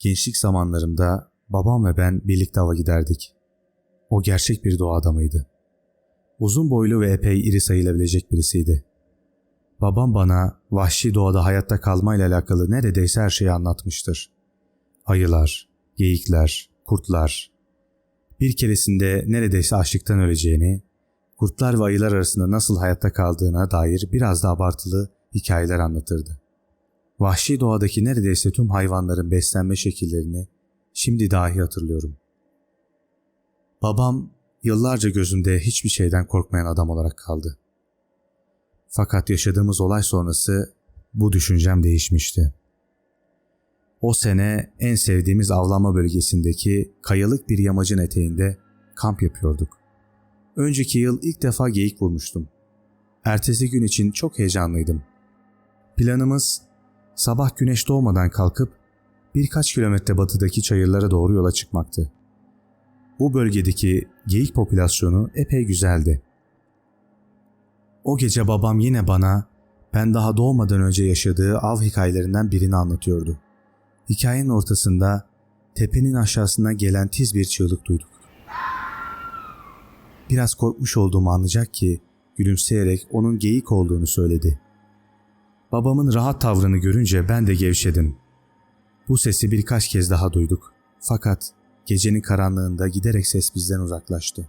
Gençlik zamanlarımda babam ve ben birlikte ava giderdik. O gerçek bir doğa adamıydı. Uzun boylu ve epey iri sayılabilecek birisiydi. Babam bana vahşi doğada hayatta kalmayla alakalı neredeyse her şeyi anlatmıştır. Ayılar, geyikler, kurtlar. Bir keresinde neredeyse açlıktan öleceğini, kurtlar ve ayılar arasında nasıl hayatta kaldığına dair biraz da abartılı hikayeler anlatırdı. Vahşi doğadaki neredeyse tüm hayvanların beslenme şekillerini şimdi dahi hatırlıyorum. Babam yıllarca gözümde hiçbir şeyden korkmayan adam olarak kaldı. Fakat yaşadığımız olay sonrası bu düşüncem değişmişti. O sene en sevdiğimiz avlanma bölgesindeki kayalık bir yamacın eteğinde kamp yapıyorduk. Önceki yıl ilk defa geyik vurmuştum. Ertesi gün için çok heyecanlıydım. Planımız sabah güneş doğmadan kalkıp birkaç kilometre batıdaki çayırlara doğru yola çıkmaktı. Bu bölgedeki geyik popülasyonu epey güzeldi. O gece babam yine bana ben daha doğmadan önce yaşadığı av hikayelerinden birini anlatıyordu. Hikayenin ortasında tepenin aşağısına gelen tiz bir çığlık duyduk. Biraz korkmuş olduğumu anlayacak ki gülümseyerek onun geyik olduğunu söyledi. Babamın rahat tavrını görünce ben de gevşedim. Bu sesi birkaç kez daha duyduk. Fakat gecenin karanlığında giderek ses bizden uzaklaştı.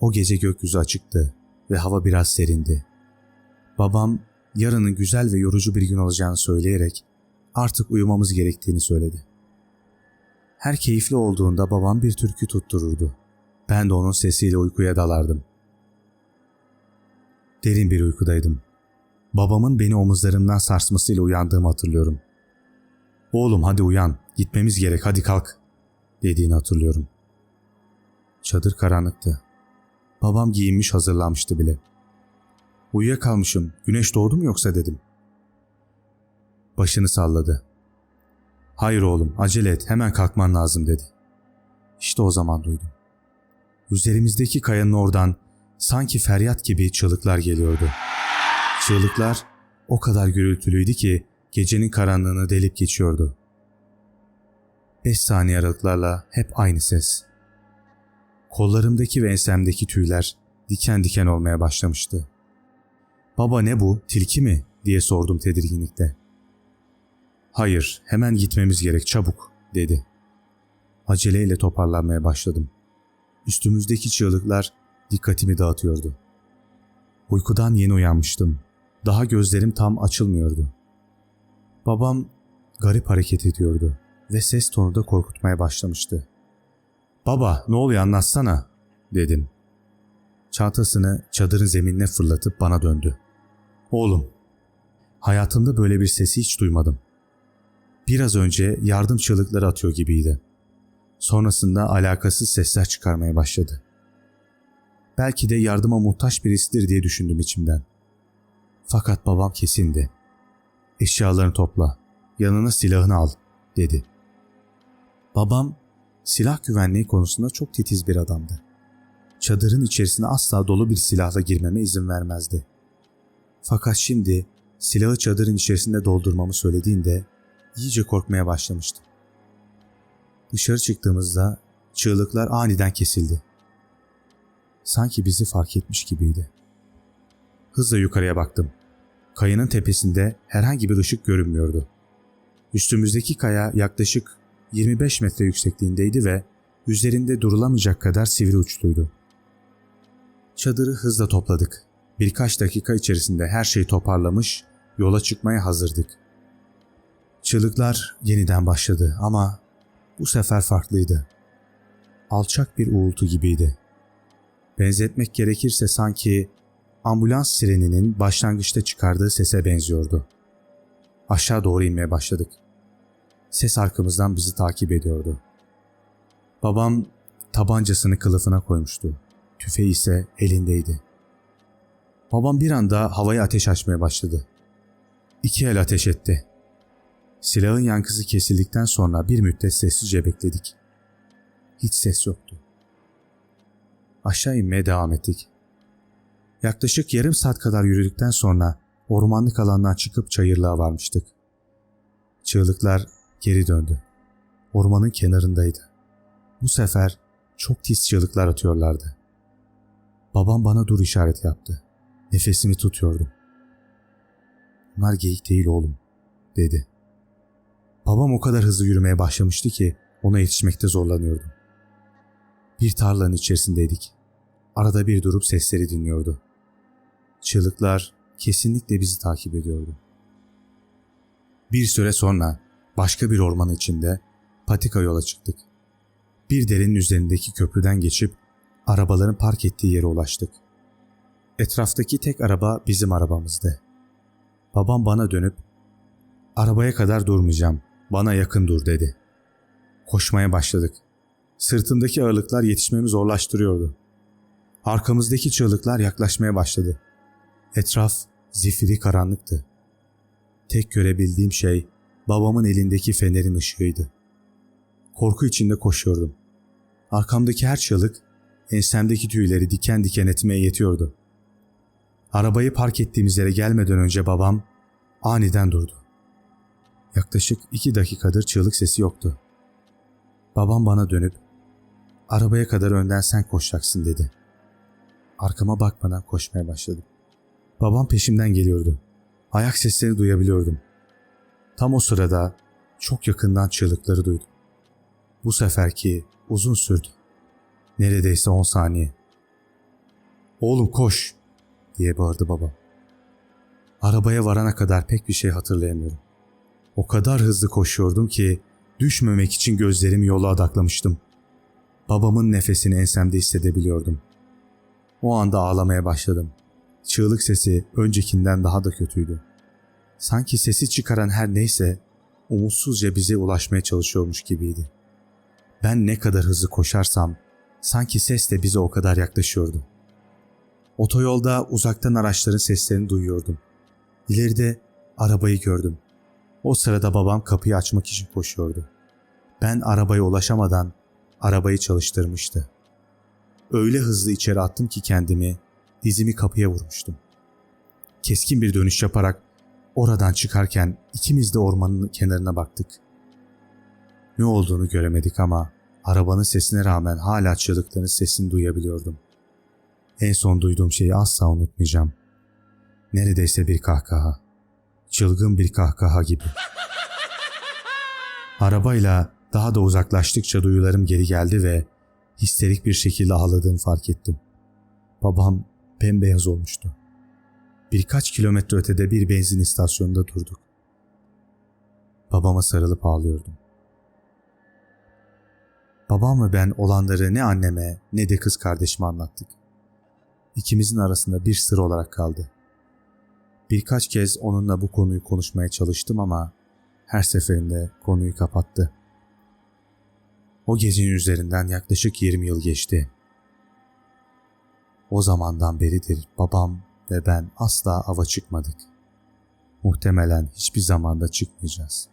O gece gökyüzü açıktı ve hava biraz serindi. Babam yarının güzel ve yorucu bir gün olacağını söyleyerek artık uyumamız gerektiğini söyledi. Her keyifli olduğunda babam bir türkü tuttururdu. Ben de onun sesiyle uykuya dalardım. Derin bir uykudaydım. Babamın beni omuzlarımdan sarsmasıyla uyandığımı hatırlıyorum. Oğlum hadi uyan, gitmemiz gerek hadi kalk dediğini hatırlıyorum. Çadır karanlıktı. Babam giyinmiş hazırlanmıştı bile. Uyuyakalmışım, güneş doğdu mu yoksa dedim. Başını salladı. Hayır oğlum, acele et, hemen kalkman lazım dedi. İşte o zaman duydum. Üzerimizdeki kayanın oradan sanki feryat gibi çığlıklar geliyordu. Çığlıklar o kadar gürültülüydü ki gecenin karanlığını delip geçiyordu. Beş saniye aralıklarla hep aynı ses. Kollarımdaki ve ensemdeki tüyler diken diken olmaya başlamıştı. Baba ne bu, tilki mi diye sordum tedirginlikle. Hayır, hemen gitmemiz gerek çabuk dedi. Aceleyle toparlanmaya başladım. Üstümüzdeki çığlıklar dikkatimi dağıtıyordu. Uykudan yeni uyanmıştım. Daha gözlerim tam açılmıyordu. Babam garip hareket ediyordu ve ses tonu da korkutmaya başlamıştı. ''Baba ne oluyor anlatsana'' dedim. Çantasını çadırın zeminine fırlatıp bana döndü. ''Oğlum, hayatımda böyle bir sesi hiç duymadım. Biraz önce yardım çığlıkları atıyor gibiydi. Sonrasında alakasız sesler çıkarmaya başladı. Belki de yardıma muhtaç birisidir diye düşündüm içimden. Fakat babam kesindi. Eşyalarını topla, yanına silahını al, dedi. Babam silah güvenliği konusunda çok titiz bir adamdı. Çadırın içerisine asla dolu bir silahla girmeme izin vermezdi. Fakat şimdi silahı çadırın içerisinde doldurmamı söylediğinde iyice korkmaya başlamıştım. Dışarı çıktığımızda çığlıklar aniden kesildi. Sanki bizi fark etmiş gibiydi. Hızla yukarıya baktım. Kayanın tepesinde herhangi bir ışık görünmüyordu. Üstümüzdeki kaya yaklaşık 25 metre yüksekliğindeydi ve üzerinde durulamayacak kadar sivri uçluydu. Çadırı hızla topladık. Birkaç dakika içerisinde her şeyi toparlamış, yola çıkmaya hazırdık. Çığlıklar yeniden başladı ama bu sefer farklıydı. Alçak bir uğultu gibiydi. Benzetmek gerekirse sanki ambulans sireninin başlangıçta çıkardığı sese benziyordu. Aşağı doğru inmeye başladık. Ses arkamızdan bizi takip ediyordu. Babam tabancasını kılıfına koymuştu. Tüfeği ise elindeydi. Babam bir anda havaya ateş açmaya başladı. İki el ateş etti. Silahın yankısı kesildikten sonra bir müddet sessizce bekledik. Hiç ses yoktu. Aşağı inmeye devam ettik. Yaklaşık yarım saat kadar yürüdükten sonra ormanlık alandan çıkıp çayırlığa varmıştık. Çığlıklar Geri döndü. Ormanın kenarındaydı. Bu sefer çok tiz çığlıklar atıyorlardı. Babam bana dur işareti yaptı. Nefesimi tutuyordum. Bunlar geyik değil oğlum, dedi. Babam o kadar hızlı yürümeye başlamıştı ki ona yetişmekte zorlanıyordum. Bir tarlanın içerisindeydik. Arada bir durup sesleri dinliyordu. Çığlıklar kesinlikle bizi takip ediyordu. Bir süre sonra başka bir orman içinde patika yola çıktık. Bir derenin üzerindeki köprüden geçip arabaların park ettiği yere ulaştık. Etraftaki tek araba bizim arabamızdı. Babam bana dönüp arabaya kadar durmayacağım, bana yakın dur dedi. Koşmaya başladık. Sırtımdaki ağırlıklar yetişmemi zorlaştırıyordu. Arkamızdaki çığlıklar yaklaşmaya başladı. Etraf zifiri karanlıktı. Tek görebildiğim şey babamın elindeki fenerin ışığıydı. Korku içinde koşuyordum. Arkamdaki her çığlık ensemdeki tüyleri diken diken etmeye yetiyordu. Arabayı park ettiğimiz yere gelmeden önce babam aniden durdu. Yaklaşık iki dakikadır çığlık sesi yoktu. Babam bana dönüp arabaya kadar önden sen koşacaksın dedi. Arkama bakmadan koşmaya başladım. Babam peşimden geliyordu. Ayak seslerini duyabiliyordum. Tam o sırada çok yakından çığlıkları duydum. Bu seferki uzun sürdü. Neredeyse 10 saniye. Oğlum koş diye bağırdı babam. Arabaya varana kadar pek bir şey hatırlayamıyorum. O kadar hızlı koşuyordum ki düşmemek için gözlerimi yola adaklamıştım. Babamın nefesini ensemde hissedebiliyordum. O anda ağlamaya başladım. Çığlık sesi öncekinden daha da kötüydü. Sanki sesi çıkaran her neyse umutsuzca bize ulaşmaya çalışıyormuş gibiydi. Ben ne kadar hızlı koşarsam sanki ses de bize o kadar yaklaşıyordu. Otoyolda uzaktan araçların seslerini duyuyordum. İleride arabayı gördüm. O sırada babam kapıyı açmak için koşuyordu. Ben arabaya ulaşamadan arabayı çalıştırmıştı. Öyle hızlı içeri attım ki kendimi, dizimi kapıya vurmuştum. Keskin bir dönüş yaparak oradan çıkarken ikimiz de ormanın kenarına baktık. Ne olduğunu göremedik ama arabanın sesine rağmen hala çığlıkların sesini duyabiliyordum. En son duyduğum şeyi asla unutmayacağım. Neredeyse bir kahkaha. Çılgın bir kahkaha gibi. Arabayla daha da uzaklaştıkça duyularım geri geldi ve histerik bir şekilde ağladığımı fark ettim. Babam bembeyaz olmuştu. Birkaç kilometre ötede bir benzin istasyonunda durduk. Babama sarılıp ağlıyordum. Babam ve ben olanları ne anneme ne de kız kardeşime anlattık. İkimizin arasında bir sır olarak kaldı. Birkaç kez onunla bu konuyu konuşmaya çalıştım ama her seferinde konuyu kapattı. O gecenin üzerinden yaklaşık 20 yıl geçti. O zamandan beridir babam ve ben asla ava çıkmadık. Muhtemelen hiçbir zamanda çıkmayacağız.